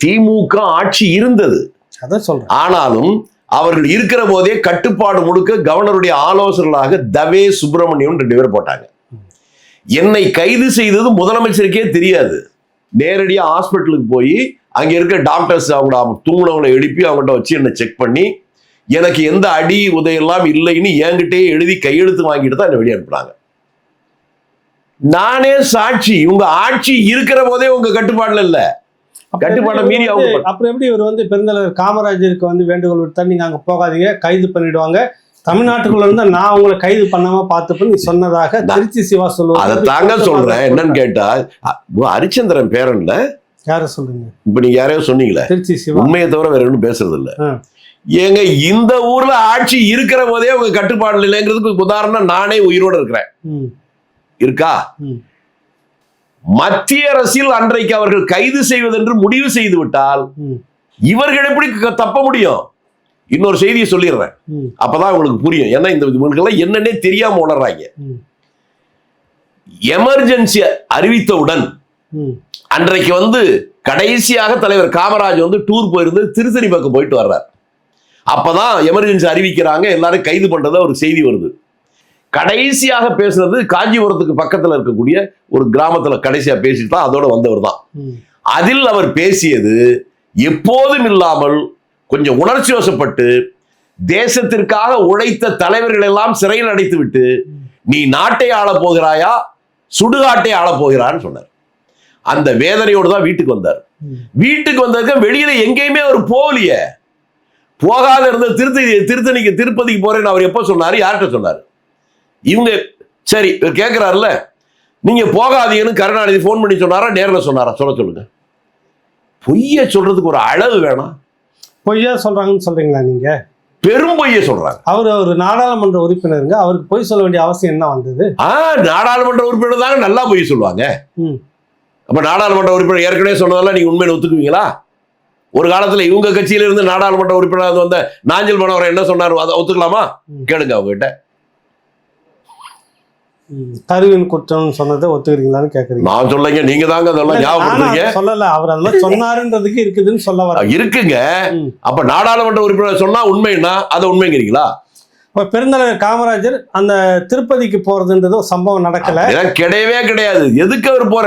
திமுக ஆட்சி இருந்தது. ஆனாலும் அவர்கள் இருக்கிற போதே கட்டுப்பாடு முழுக்க கவர்னருடைய ஆலோசகர்களாக தவே சுப்பிரமணியம் ரெண்டு பேர் போட்டாங்க. என்னை கைது செய்தது முதலமைச்சருக்கே தெரியாது. நேரடியா ஹாஸ்பிட்டலுக்கு போய் அங்க இருக்க டாக்டர்ஸ் அவங்க தூங்குனவங்களை எழுப்பி அவங்ககிட்ட வச்சு என்னை செக் பண்ணி எனக்கு எந்த அடி உதையெல்லாம் இல்லைன்னு என்கிட்டயே எழுதி கையெழுத்து வாங்கிட்டு தான் என்னை வெளியே அனுப்புனாங்க நானே சாட்சி உங்க ஆட்சி இருக்கிற போதே உங்க கட்டுப்பாடுல இல்ல. கட்டுப்பாடை மீறி அவங்க அப்புறம் எப்படி இவர் வந்து பெருந்தலைவர் காமராஜருக்கு வந்து வேண்டுகோள் விட்டா நீங்க அங்க போகாதீங்க கைது பண்ணிடுவாங்க. தமிழ்நாட்டுக்குள்ள இருந்தா நான் உங்களை கைது பண்ணாம பார்த்துப்பேன் சொன்னதாக திருச்சி சிவா சொல்லுவாங்க அதை தாங்க சொல்றேன். என்னன்னு கேட்டா ஹரிச்சந்திரன் பேரன்ல யார சொல்றீங்க? இப்ப நீங்க யாரையோ சொன்னீங்களே. திருச்சி சிவா. உண்மையை தவிர வேற ஒன்றும் பேசுறது இல்ல. ஏங்க இந்த ஊர்ல ஆட்சி இருக்கிற போதே உங்க கட்டுப்பாடு இல்லைங்கிறதுக்கு உதாரணம் நானே உயிரோட இருக்கிறேன். இருக்கா. மத்திய அரசில் அன்றைக்கு அவர்கள் கைது செய்வதென்று முடிவு செய்து விட்டால் இவர்கள் எப்படி தப்ப முடியும்? இன்னொரு செய்தியை சொல்லிடுறேன். அப்பதான் உங்களுக்கு புரியும். ஏன்னா இந்த இவங்களுக்கெல்லாம் என்னன்னே தெரியாம உணர்றாங்க எமர்ஜென்சி அறிவித்தவுடன் அன்றைக்கு வந்து கடைசியாக தலைவர் காமராஜ் வந்து டூர் போயிருந்து திருத்தணி பக்கம் போயிட்டு வர்றார். அப்பதான் எமர்ஜென்சி அறிவிக்கிறாங்க எல்லாரும் கைது பண்றதா ஒரு செய்தி வருது. கடைசியாக பேசுனது காஞ்சிபுரத்துக்கு பக்கத்துல இருக்கக்கூடிய ஒரு கிராமத்துல கடைசியா பேசிட்டு தான் அதோட வந்தவர் தான். அதில் அவர் பேசியது எப்போதும் இல்லாமல் கொஞ்சம் உணர்ச்சி வசப்பட்டு தேசத்திற்காக உழைத்த தலைவர்கள் எல்லாம் சிறையில் அடைத்து விட்டு நீ நாட்டை ஆளப் போகிறாயா? சுடுகாட்டை ஆளப் போகிறான்னு சொன்னார். அந்த வேதனையோடு தான் வீட்டுக்கு வந்தார். வீட்டுக்கு வந்ததுக்கு வெளியில எங்கேயுமே அவர் போகலையே. போகாத இருந்த திருத்தணி திருத்தணிக்கு திருப்பதிக்கு போறேன்னு அவர் எப்போ சொன்னாரு? யார்கிட்ட சொன்னார்? இவங்க சரி இவர் கேட்கிறாருல்ல நீங்க போகாதீங்கன்னு கருணாநிதி ஃபோன் பண்ணி சொன்னாரா நேர்ல சொன்னாரா? சொல்ல சொல்லுங்க. பொய்ய சொல்றதுக்கு ஒரு அளவு வேணாம். பொய்யா சொல்றாங்கன்னு சொல்றீங்களா நீங்க? பெரும் பொய்ய சொல்றாங்க. அவர் ஒரு நாடாளுமன்ற உறுப்பினருங்க. அவருக்கு பொய் சொல்ல வேண்டிய அவசியம் என்ன வந்தது? ஆ நாடாளுமன்ற உறுப்பினர் தாங்க நல்லா பொய் சொல்லுவாங்க. அப்ப நாடாளுமன்ற உறுப்பினர் ஏற்கனவே சொன்னதெல்லாம் நீங்க உண்மையை ஒத்துக்குவீங்களா? ஒரு காலத்துல இவங்க கட்சியில இருந்து நாடாளுமன்ற உறுப்பினர் வந்த நாஞ்சல் மனோகரன் என்ன சொன்னார்? அதை ஒத்துக்கலாமா. கேளுங்க அவங்க கிட்ட கருவின் குற்றம் சொன்னதை ஒத்துக்கிறீங்களான்னு கேக்குறீங்க. நான் சொல்லைங்க நீங்க தாங்க அதெல்லாம் அதை சொல்லல அவர் அது மாதிரி சொன்னாருன்றதுக்கு இருக்குதுன்னு சொல்ல வர இருக்குங்க. அப்ப நாடாளுமன்ற உறுப்பினர் சொன்னா உண்மைன்னா அதை உண்மைங்கிறீங்களா? இப்ப பெருந்தலைவர் காமராஜர் அந்த திருப்பதிக்கு போறதுன்றது சம்பவம் நடக்கல. கிடையவே கிடையாது. எதுக்கு அவர் போற?